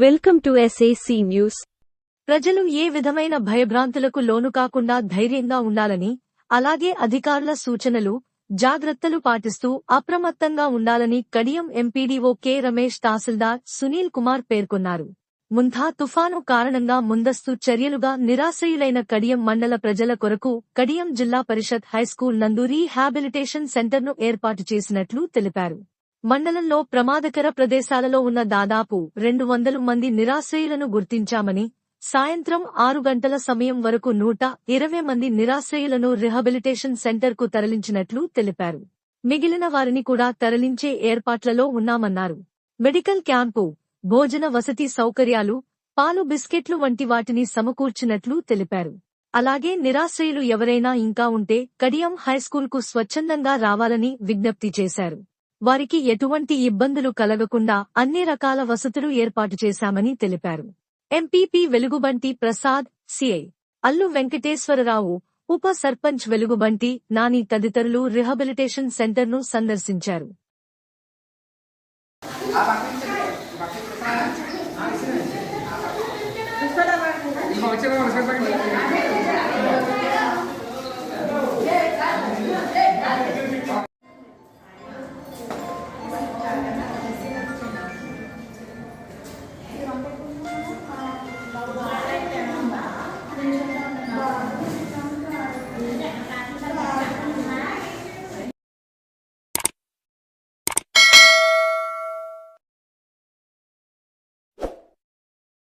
Welcome to SAC news ప్రజలు ఏ విధమైన భయభ్రాంతులకు లోను కాకుండా ధైర్యంగా ఉండాలని అలాగే అధికారుల సూచనలు జాగ్రత్తలు పాటిస్తూ అప్రమత్తంగా ఉండాలని కడియం ఎంపీడీఓ కె రమేష్ తహసీల్దార్ సునీల్ కుమార్ పేర్కొన్నారు. ముంధా తుఫాను కారణంగా ముందస్తు చర్యలుగా నిరాశ్రయులైన కడియం మండల ప్రజల కొరకు కడియం జిల్లా పరిషత్ హైస్కూల్ నందు రీహాబిలిటేషన్ సెంటర్ను ఏర్పాటు చేసినట్లు తెలిపారు. మండలంలో ప్రమాదకర ప్రదేశాలలో ఉన్న దాదాపు రెండు వందలు మంది నిరాశ్రయులను గుర్తించామని సాయంత్రం ఆరు గంటల సమయం వరకు నూట ఇరవై మంది నిరాశ్రయులను రిహబిలిటేషన్ సెంటర్కు తరలించినట్లు తెలిపారు. మిగిలిన వారిని కూడా తరలించే ఏర్పాట్లలో ఉన్నామన్నారు. మెడికల్ క్యాంపు భోజన వసతి సౌకర్యాలు పాలు బిస్కెట్లు వంటి వాటిని సమకూర్చినట్లు తెలిపారు. అలాగే నిరాశ్రయులు ఎవరైనా ఇంకా ఉంటే కడియం హైస్కూల్కు స్వచ్ఛందంగా రావాలని విజ్ఞప్తి చేశారు. వారికి ఎటువంటి ఇబ్బందులు కలగకుండా అన్ని రకాల వసతులు ఏర్పాటు చేశామని తెలిపారు ఎంపీపీ వెలుగుబంటి ప్రసాద్ సిఐ అల్లు వెంకటేశ్వరరావు ఉప సర్పంచ్ వెలుగుబంటి నాని తదితరులు రిహబిలిటేషన్ సెంటర్ను సందర్శించారు వచ్చే